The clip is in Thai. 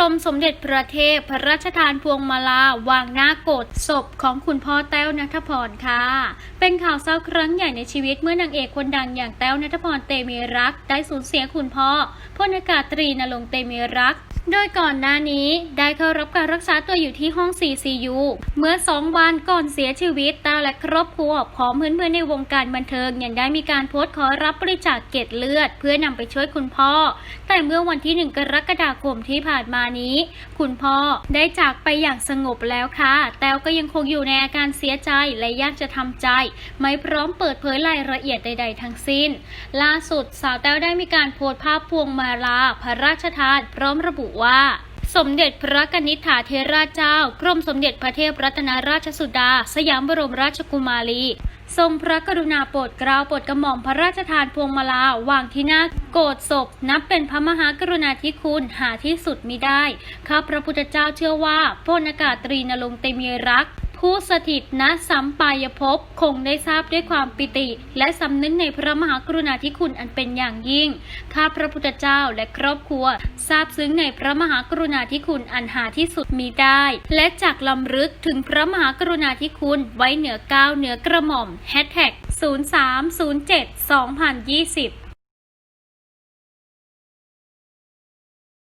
รมสมเด็จพระเทพพระราชทานพวงมาลาวางหน้าโกรธศพของคุณพ่อแต้วนัทพรค่ะ เป็นข่าวเศร้าครั้งใหญ่ในชีวิตเมื่อนางเอกคนดังอย่างแต้วนัทพรเตมีรัก ได้สูญเสียคุณพ่อพลอากาศตรีนรงเตมีรัก โดยก่อนหน้านี้ได้เข้ารับการรักษาตัวอยู่ที่ห้อง CCU เมื่อ 2 วันก่อนเสียชีวิตตาและครอบครัวพร้อมเพื่อนๆในวงการบันเทิงยังได้มีการโพสต์ขอรับบริจาคเกล็ดเลือด เพื่อนำไปช่วยคุณพ่อ แต่เมื่อวันที่ 1 กรกฎาคมที่ผ่านมานี้ คุณพ่อได้จากไปอย่างสงบแล้วค่ะ แต่ก็ยังคงอยู่ในอาการเสียใจและยากจะทำใจ ไม่พร้อมเปิดเผยรายละเอียดใด ๆ ทั้งสิ้น ล่าสุดสาวแต้วได้มีการโพสต์ภาพพวงมาลาพระราชทานพร้อมระบุว่าสมเด็จพระกนิษฐาเทราเจ้า กรมสมเด็จพระเทพรัตนราชสุดา สยามบรมราชกุมารี ทรงพระกรุณาโปรดเกล้าโปรดกระหม่อมพระราชทานพวงมาลาวางที่หน้าโกรธศพ นับเป็นพระมหากรุณาธิคุณหาที่สุดมิได้ ข้าพระพุทธเจ้าเชื่อว่าพลอากาศตรีนรงเตมีรัก ผู้สถิตณสัมปายภพคงได้ทราบด้วยความปิติ และสำนึกในพระมหากรุณาธิคุณอันเป็นอย่างยิ่ง ข้าพระพุทธเจ้าและครอบครัว ทราบซึ้งในพระมหากรุณาธิคุณอันหาที่สุดมีได้ และจากลำลึกถึงพระมหากรุณาธิคุณไว้เหนือก้าวเหนือกระหม่อม #03072020